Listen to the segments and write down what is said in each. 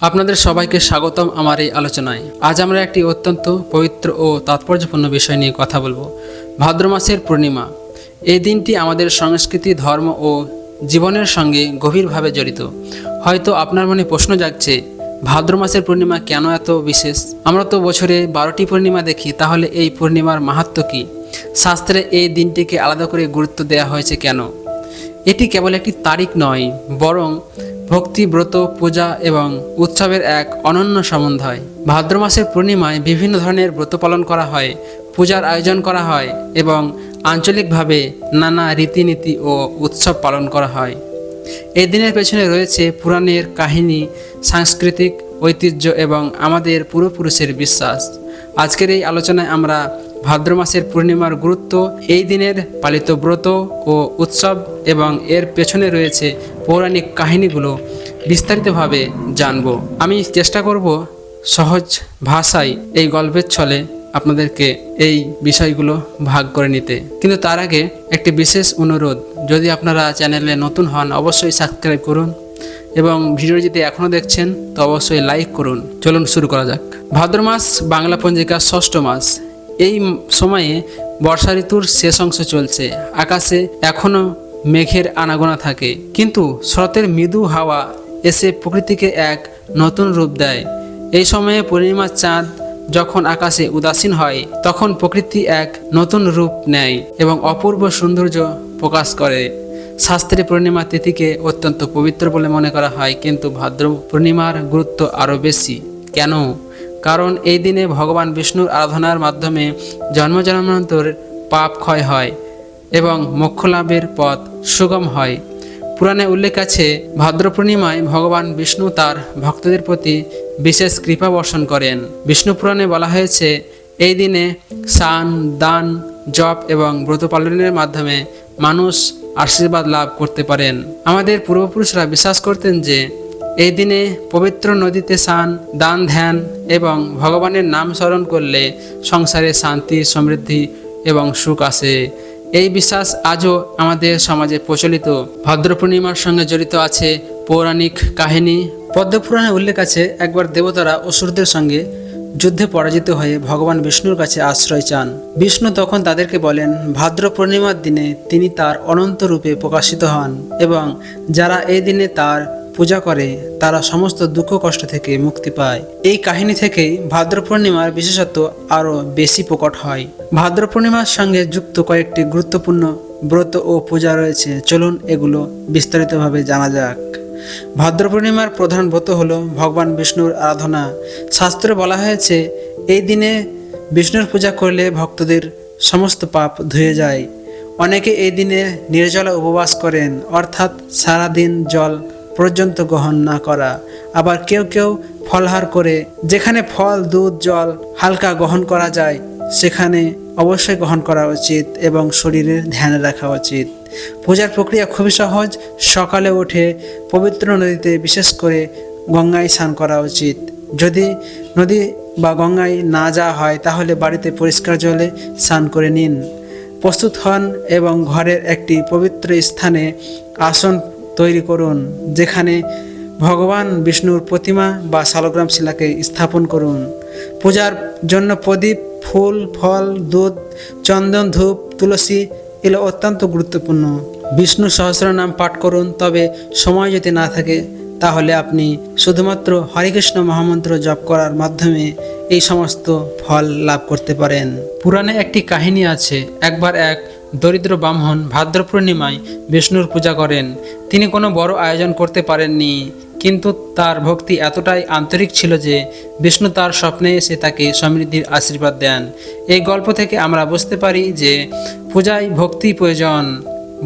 আপনাদের সবাইকে স্বাগতম আমার এই আলোচনায়। আজ আমরা একটি অত্যন্ত পবিত্র ও তাৎপর্যপূর্ণ বিষয় নিয়ে কথা বলব, ভাদ্র মাসের পূর্ণিমা। এই দিনটি আমাদের সংস্কৃতি, ধর্ম ও জীবনের সঙ্গে গভীরভাবে জড়িত। হয়তো আপনার মনে প্রশ্ন জাগছে, ভাদ্র মাসের পূর্ণিমা কেন এত বিশেষ? আমরা তো বছরে বারোটি পূর্ণিমা দেখি, তাহলে এই পূর্ণিমার মাহাত্ম কী? শাস্ত্রে এই দিনটিকে আলাদা করে গুরুত্ব দেওয়া হয়েছে কেন? এটি কেবল একটি তারিখ নয়, বরং ভক্তি ব্রত পূজা এবং উৎসবের এক অনন্য সম্বন্ধ হয় ভাদ্র মাসের পূর্ণিমায় বিভিন্ন ধরনের ব্রত পালন করা হয়, পূজার আয়োজন করা হয় এবং আঞ্চলিকভাবে নানা রীতিনীতি ও উৎসব পালন করা হয়। এই দিনের পেছনে রয়েছে পুরাণের কাহিনী, সাংস্কৃতিক ঐতিহ্য এবং আমাদের পূর্বপুরুষের বিশ্বাস। আজকের এই আলোচনায় আমরা ভাদ্র মাসের পূর্ণিমার গুরুত্ব, এই দিনের পালিত ব্রত ও উৎসব এবং এর পেছনে রয়েছে পৌরাণিক কাহিনীগুলো বিস্তারিতভাবে জানব। আমি চেষ্টা করব সহজ ভাষায় এই গল্পের ছলে আপনাদেরকে এই বিষয়গুলো ভাগ করে নিতে। কিন্তু তার আগে একটি বিশেষ অনুরোধ, যদি আপনারা চ্যানেলে নতুন হন, অবশ্যই সাবস্ক্রাইব করুন এবং ভিডিও যদি এখনও দেখছেন, তো অবশ্যই লাইক করুন। চলুন শুরু করা যাক। ভাদ্র মাস বাংলা পঞ্জিকার ষষ্ঠ মাস। এই সময়ে বর্ষা ঋতুর শেষ অংশ চলছে। আকাশে এখনও মেঘের আনাগোনা থাকে। কিন্তু শরতের মৃদু হাওয়া এসে প্রকৃতিকে এক নতুন রূপ দেয়। এই সময়ে পূর্ণিমার চাঁদ যখন আকাশে উদাসীন হয়, তখন প্রকৃতি এক নতুন রূপ নেয় এবং অপূর্ব সৌন্দর্য প্রকাশ করে। শাস্ত্রে পূর্ণিমা তিথিকে অত্যন্ত পবিত্র বলে মনে করা হয়, কিন্তু ভাদ্র পূর্ণিমার গুরুত্ব আরও বেশি। কেন? কারণ এই দিনে ভগবান বিষ্ণুর আরাধনার মাধ্যমে জন্ম জন্মান্তর পাপ ক্ষয় হয় এবং মোক্ষ লাভের পথ সুগম হয়। পুরাণে উল্লেখ আছে ভাদ্র পূর্ণিমায় ভগবান বিষ্ণু তার ভক্তদের প্রতি বিশেষ কৃপা বর্ষণ করেন। বিষ্ণু পুরাণে বলা হয়েছে, এই দিনে স্নান, দান, জপ এবং ব্রত পালনের মাধ্যমে মানুষ আশীর্বাদ লাভ করতে পারেন। আমাদের পূর্বপুরুষরা বিশ্বাস করতেন যে এই দিনে পবিত্র নদীতে স্নান, দান, ধ্যান এবং ভগবানের নাম স্মরণ করলে সংসারে শান্তি, সমৃদ্ধি এবং সুখ আসে। এই বিশ্বাস আজও আমাদের সমাজে প্রচলিত। ভদ্র পূর্ণিমার সঙ্গে জড়িত আছে পৌরাণিক কাহিনী। পদ্মপুরাণে উল্লেখ আছে, একবার দেবতারা অসুরদের সঙ্গে যুদ্ধে পরাজিত হয়ে ভগবান বিষ্ণুর কাছে আশ্রয় চান। বিষ্ণু তখন তাদেরকে বলেন ভাদ্র পূর্ণিমার দিনে তিনি তার অনন্ত রূপে প্রকাশিত হন এবং যারা এই দিনে তার পূজা করে, তারা সমস্ত দুঃখ কষ্ট থেকে মুক্তি পায়। এই কাহিনী থেকেই ভাদ্র পূর্ণিমার বিশেষত্ব আরও বেশি প্রকট হয়। ভাদ্র পূর্ণিমার সঙ্গে যুক্ত কয়েকটি গুরুত্বপূর্ণ ব্রত ও পূজা রয়েছে। চলুন এগুলো বিস্তারিতভাবে জানা যাক। ভাদ্র পূর্ণিমার প্রধান ব্রত হল ভগবান বিষ্ণুর আরাধনা। শাস্ত্রে বলা হয়েছে, এই দিনে বিষ্ণুর পূজা করলে ভক্তদের সমস্ত পাপ ধুয়ে যায়। অনেকে এই দিনে নির্জলা উপবাস করেন, অর্থাৎ সারাদিন জল পর্যন্ত গ্রহণ না করা। আবার কেউ কেউ ফলহার করে, যেখানে ফল, দুধ, জল হালকা গ্রহণ করা যায়, সেখানে অবশ্যই গ্রহণ করা উচিত এবং শরীরের ধ্যান রাখা উচিত। পূজার প্রক্রিয়া খুবই সহজ। সকালে উঠে পবিত্র নদীতে বিশেষ করে গঙ্গায় স্নান করা উচিত। যদি নদী বা গঙ্গায় না যাওয়া হয়, তাহলে বাড়িতে পরিষ্কার জলে স্নান করে নিন। প্রস্তুত হন এবং ঘরের একটি পবিত্র স্থানে আসন তৈরি করুন, যেখানে ভগবান বিষ্ণুর প্রতিমা বা শালগ্রাম শিলাকে স্থাপন করুন। পূজার জন্য প্রদীপ, ফুল, ফল, দুধ, চন্দন, ধূপ, তুলসী এগুলো অত্যন্ত গুরুত্বপূর্ণ। বিষ্ণু সহস্র নাম পাঠ করুন, তবে সময় যদি না থাকে, তাহলে আপনি শুধুমাত্র হরেকৃষ্ণ মহামন্ত্র জপ করার মাধ্যমে এই সমস্ত ফল লাভ করতে পারেন। পুরাণে একটি কাহিনী আছে, একবার এক দরিদ্র ব্রাহ্মণ ভাদ্র পূর্ণিমায় বিষ্ণুর পূজা করেন। তিনি কোনো বড় আয়োজন করতে পারেননি, কিন্তু তার ভক্তি এতটাই আন্তরিক ছিল যে বিষ্ণু তার স্বপ্নে এসে তাকে সমৃদ্ধির আশীর্বাদ দেন। এই গল্প থেকে আমরা বুঝতে পারি যে পূজায় ভক্তি প্রয়োজন,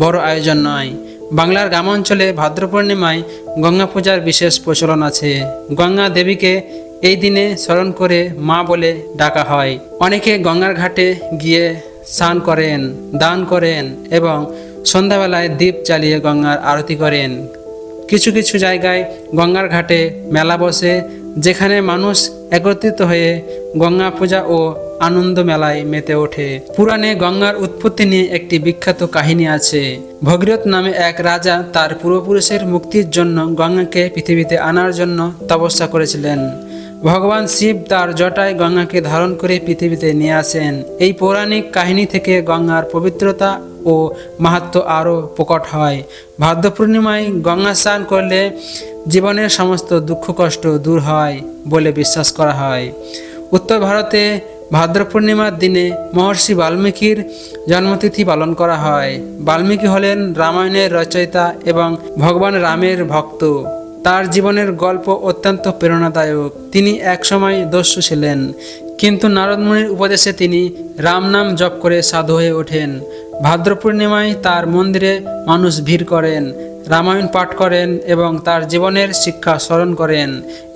বড় আয়োজন নয়। বাংলার গ্রামাঞ্চলে ভাদ্র পূর্ণিমায় গঙ্গা পূজার বিশেষ প্রচলন আছে। গঙ্গা দেবীকে এই দিনে স্মরণ করে মা বলে ডাকা হয়। অনেকে গঙ্গার ঘাটে গিয়ে স্নান করেন, দান করেন এবং সন্ধ্যাবেলায় দ্বীপ জ্বালিয়ে গঙ্গার আরতি করেন। কিছু কিছু জায়গায় গঙ্গার ঘাটে মেলা বসে, যেখানে মানুষ একত্রিত হয়ে গঙ্গা পূজা ও আনন্দ মেলায় মেতে ওঠে। পুরাণে গঙ্গার উৎপত্তি নিয়ে একটি বিখ্যাত কাহিনী আছে। ভগীরথ নামে এক রাজা তার পূর্বপুরুষের মুক্তির জন্য গঙ্গাকে পৃথিবীতে আনার জন্য তপস্যা করেছিলেন। ভগবান শিব তার জটায় গঙ্গাকে ধারণ করে পৃথিবীতে নিয়ে আসেন। এই পৌরাণিক কাহিনী থেকে গঙ্গার পবিত্রতা ও মাহাত্ম আরও প্রকট হয়। ভাদ্র পূর্ণিমায় গঙ্গা স্নান করলে জীবনের সমস্ত দুঃখ কষ্ট দূর হয় বলে বিশ্বাস করা হয়। উত্তর ভারতে ভাদ্র পূর্ণিমার দিনে মহর্ষি বাল্মীকির জন্মতিথি পালন করা হয়। বাল্মীকি হলেন রামায়ণের রচয়িতা এবং ভগবান রামের ভক্ত। তার জীবনের গল্প অত্যন্ত প্রেরণাদায়ক। তিনি একসময় দস্যু ছিলেন, কিন্তু নারদমুনির উপদেশে তিনি রাম নাম জপ করে সাধু হয়ে ওঠেন। ভাদ্র পূর্ণিমায় তার মন্দিরে মানুষ ভিড় করেন, রামায়ণ পাঠ করেন এবং তার জীবনের শিক্ষা স্মরণ করেন।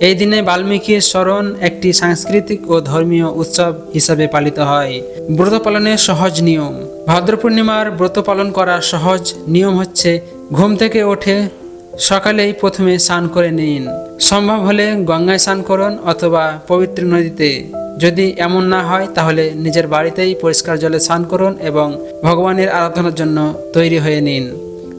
এই দিনে বাল্মীকির স্মরণ একটি সাংস্কৃতিক ও ধর্মীয় উৎসব হিসাবে পালিত হয়। ব্রত পালনের সহজ নিয়ম। ভাদ্র পূর্ণিমার ব্রত পালন করার সহজ নিয়ম হচ্ছে, ঘুম থেকে ওঠে সকালেই প্রথমে স্নান করে নিন। সম্ভব হলে গঙ্গায় স্নান করুন অথবা পবিত্র নদীতে। যদি এমন না হয়, তাহলে নিজের বাড়িতেই পরিষ্কার জলে স্নান করুন এবং ভগবানের আরাধনার জন্য তৈরি হয়ে নিন।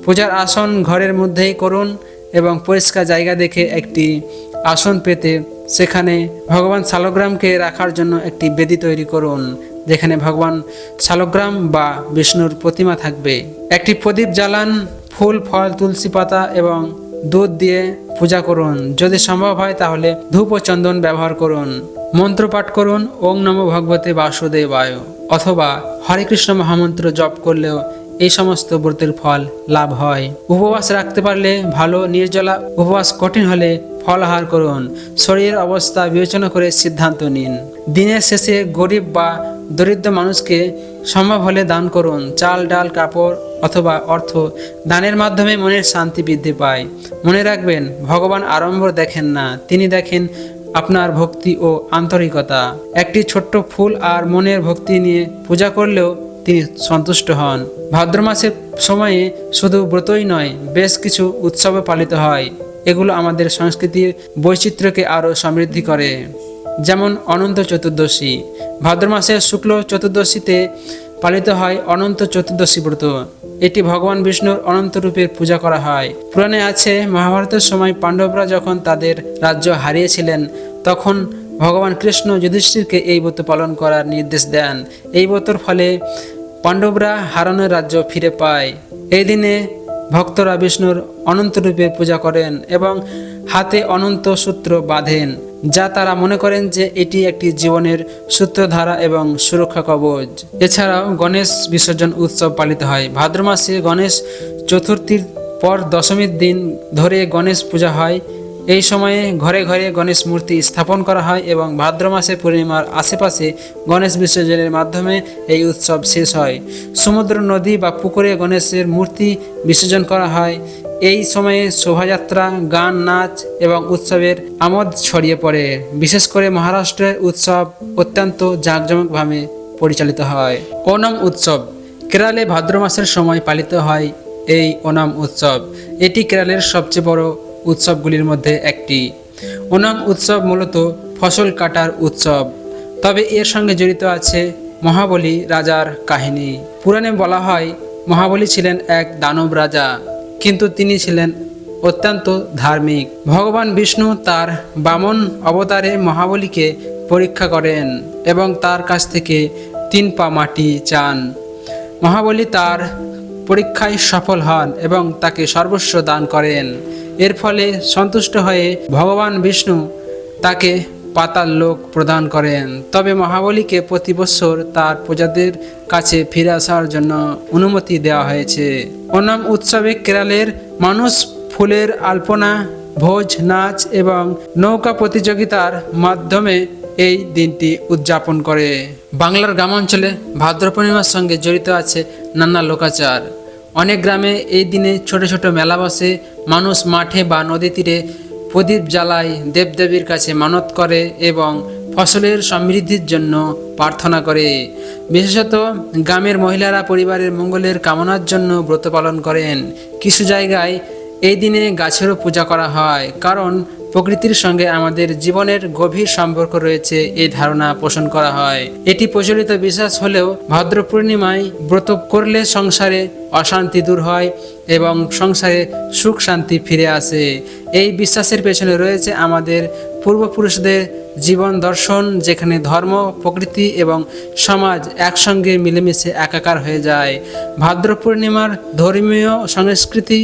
পূজার আসন ঘরের মধ্যেই করুন এবং পরিষ্কার জায়গা দেখে একটি আসন পেতে সেখানে ভগবান শালগ্রামকে রাখার জন্য একটি বেদি তৈরি করুন, যেখানে ভগবান শালগ্রাম বা বিষ্ণুর প্রতিমা থাকবে। একটি প্রদীপ জ্বালান ফুল, ফল, তুলসী পাতা এবং দুধ দিয়ে পূজা করুন। যদি সম্ভব হয় তাহলে ধূপ ও চন্দন ব্যবহার করুন। মন্ত্র পাঠ করুন ওং নম ভগবতে বাসুদেবায়। অথবা হরে কৃষ্ণ মহামন্ত্র জপ করলেও এই সমস্ত ব্রতের ফল লাভ হয়। উপবাস রাখতে পারলে ভালো, নির্জলা উপবাস কঠিন হলে ফল আহার করুন। শরীরের অবস্থা বিবেচনা করে সিদ্ধান্ত নিন। দিনের শেষে গরিব বা দরিদ্র মানুষকে সম্ভব হলে দান করুন। চাল, ডাল, কাপড় অথবা অর্থ দানের মাধ্যমে মনের শান্তি বৃদ্ধি পায়। মনে রাখবেন, ভগবান আড়ম্বর দেখেন না, তিনি দেখেন আপনার ভক্তি ও আন্তরিকতা। একটি ছোট্ট ফুল আর মনের ভক্তি নিয়ে পূজা করলেও তিনি সন্তুষ্ট হন। ভাদ্র মাসের সময়ে শুধু ব্রতই নয়, বেশ কিছু উৎসবে পালিত হয়। এগুলো আমাদের সংস্কৃতির বৈচিত্র্যকে আরও সমৃদ্ধি করে। যেমন অনন্ত চতুর্দশী। ভাদ্র মাসের শুক্ল চতুর্দশীতে পালিত হয় অনন্ত চতুর্দশী ব্রত। এটি ভগবান বিষ্ণুর অনন্ত রূপের পূজা করা হয়। পুরাণে আছে, মহাভারতের সময় পাণ্ডবরা যখন তাদের রাজ্য হারিয়েছিলেন, তখন ভগবান কৃষ্ণ যুধিষ্ঠিরকে এই ব্রত পালন করার নির্দেশ দেন। এই ব্রতর ফলে পাণ্ডবরা হারানোর রাজ্য ফিরে পায়। এই দিনে ভক্তরা বিষ্ণুর অনন্ত রূপে পূজা করেন এবং হাতে অনন্ত সূত্র বাঁধেন, যা তারা মনে করেন যে এটি একটি জীবনের সূত্রধারা এবং সুরক্ষা কবচ। এছাড়াও গণেশ বিসর্জন উৎসব পালিত হয়। ভাদ্র মাসে গণেশ চতুর্থীর পর দশমীর দিন ধরে গণেশ পূজা হয়। এই সময়ে ঘরে ঘরে গণেশ মূর্তি স্থাপন করা হয় এবং ভাদ্র মাসে পূর্ণিমার আশেপাশে গণেশ বিসর্জনের মাধ্যমে এই উৎসব শেষ হয়। সমুদ্র, নদী বা পুকুরে গণেশের মূর্তি বিসর্জন করা হয়। এই সময়ে শোভাযাত্রা, গান, নাচ এবং উৎসবের আমোদ ছড়িয়ে পড়ে। বিশেষ করে মহারাষ্ট্রের উৎসব অত্যন্ত জাঁকজমকভাবে পরিচালিত হয়। ওনাম উৎসব, কেরালে ভাদ্র মাসের সময় পালিত হয় এই ওনাম উৎসব। এটি কেরালের সবচেয়ে বড় উৎসবগুলির মধ্যে একটি। ওনাম উৎসব মূলত ফসল কাটার উৎসব। তবে এর সঙ্গে জড়িত আছে মহাবলী রাজার কাহিনী। পুরাণে বলা হয়, মহাবলী ছিলেন এক দানব রাজা, কিন্তু তিনি ছিলেন অত্যন্ত ধার্মিক। ভগবান বিষ্ণু তার বামন অবতারে মহাবলীকে পরীক্ষা করেন এবং তার কাছ থেকে তিন পা মাটি চান। মহাবলী তার পরীক্ষায় সফল হন এবং তাকে সর্বস্ব দান করেন। এর ফলে সন্তুষ্ট হয়ে ভগবান বিষ্ণু তাকে পাতাল লোক প্রদান করেন। তবে মহাবলীকে প্রতি বছর তার প্রজাদের কাছে ফিরে আসার জন্য অনুমতি দেওয়া হয়েছে। ওনাম উৎসবে কেরালের মানুষ ফুলের আলপনা, ভোজ, নাচ এবং নৌকা প্রতিযোগিতার মাধ্যমে এই দিনটি উদযাপন করে। বাংলার গ্রামাঞ্চলে ভাদ্র পূর্ণিমার সঙ্গে জড়িত আছে নানা লোকাচার। অনেক গ্রামে এই দিনে ছোট ছোট মেলা বসে। মানুষ মাঠে বা নদী তীরে প্রদীপ জ্বালায়, দেবদেবীর কাছে মানত করে এবং ফসলের সমৃদ্ধির জন্য প্রার্থনা করে। বিশেষত গ্রামের মহিলারা পরিবারের মঙ্গলের কামনার জন্য ব্রত পালন করেন। কিছু জায়গায় এই দিনে গাছেরও পূজা করা হয়, কারণ প্রকৃতির সঙ্গে আমাদের জীবনের গভীর সম্পর্ক রয়েছে এই ধারণা পোষণ করা হয়। এটি প্রচলিত বিশ্বাস হলেও ভাদ্র পূর্ণিমায় ব্রত করলে সংসারে অশান্তি দূর হয় এবং সংসারে সুখ শান্তি ফিরে আসে। এই বিশ্বাসের পেছনে রয়েছে আমাদের পূর্বপুরুষদের জীবন দর্শন, যেখানে ধর্ম, প্রকৃতি এবং সমাজ একসঙ্গে মিলেমিশে একাকার হয়ে যায়। ভাদ্র পূর্ণিমার ধর্মীয় সংস্কৃতি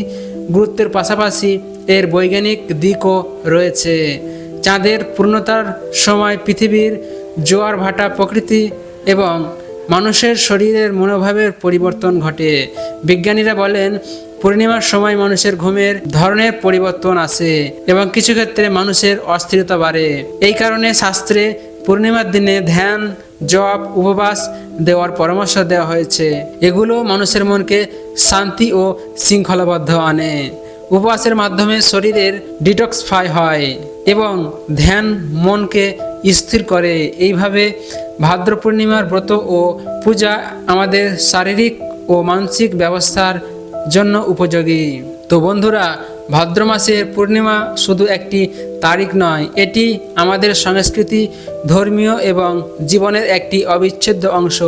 গুরুত্বের পাশাপাশি এর বৈজ্ঞানিক দিকও রয়েছে। চাঁদের পূর্ণতার সময় পৃথিবীর জোয়ার ভাটা প্রকৃতি এবং মানুষের শরীরের মনোভাবের পরিবর্তন ঘটে। বিজ্ঞানীরা বলেন, পূর্ণিমার সময় মানুষের ঘুমের ধরনের পরিবর্তন আসে এবং কিছু ক্ষেত্রে মানুষের অস্থিরতা বাড়ে। এই কারণে শাস্ত্রে পূর্ণিমার দিনে ধ্যান, জপ, উপবাস দেওয়ার পরামর্শ দেওয়া হয়েছে। এগুলো মানুষের মনকে শান্তি ও শৃঙ্খলাবদ্ধ আনে। উপবাসের মাধ্যমে শরীরের ডিটক্সফাই হয় এবং ধ্যান মনকে স্থির করে। এইভাবে ভাদ্র পূর্ণিমার ব্রত ও পূজা আমাদের শারীরিক ও মানসিক ব্যবস্থার জন্য উপযোগী। তো বন্ধুরা, ভাদ্র মাসের পূর্ণিমা শুধু একটি তারিখ নয়, এটি আমাদের সংস্কৃতি, ধর্মীয় এবং জীবনের একটি অবিচ্ছেদ্য অংশ।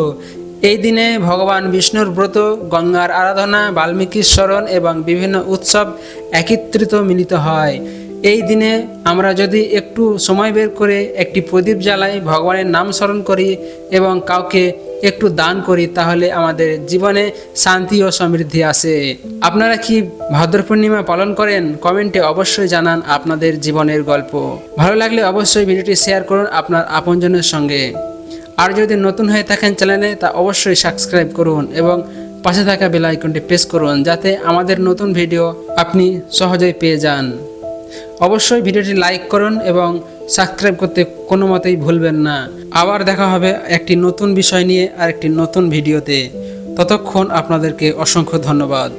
এই দিনে ভগবান বিষ্ণুর ব্রত, গঙ্গার আরাধনা, বাল্মীকির স্মরণ এবং বিভিন্ন উৎসব একত্রিত মিলিত হয়। এই দিনে আমরা যদি একটু সময় বের করে একটি প্রদীপ জ্বালাই ভগবানের নাম স্মরণ করি এবং কাউকে একটু দান করি, তাহলে আমাদের জীবনে শান্তি ও সমৃদ্ধি আসে। আপনারা কি ভাদ্র পূর্ণিমা পালন করেন? কমেন্টে অবশ্যই জানান আপনাদের জীবনের গল্প। ভালো লাগলে অবশ্যই ভিডিওটি শেয়ার করুন আপনার আপনজনের সঙ্গে। আর যদি নতুন হয়ে থাকেন চ্যানেলে, তা অবশ্যই সাবস্ক্রাইব করুন এবং পাশে থাকা বেল আইকনটি প্রেস করুন যাতে আমাদের নতুন ভিডিও আপনি সহজেই পেয়ে যান। অবশ্যই ভিডিওটি লাইক করুন এবং সাবস্ক্রাইব করতে কোনো মতেই ভুলবেন না। আবার দেখা হবে একটি নতুন বিষয় নিয়ে আর একটি নতুন ভিডিওতে। ততক্ষণ আপনাদেরকে অসংখ্য ধন্যবাদ।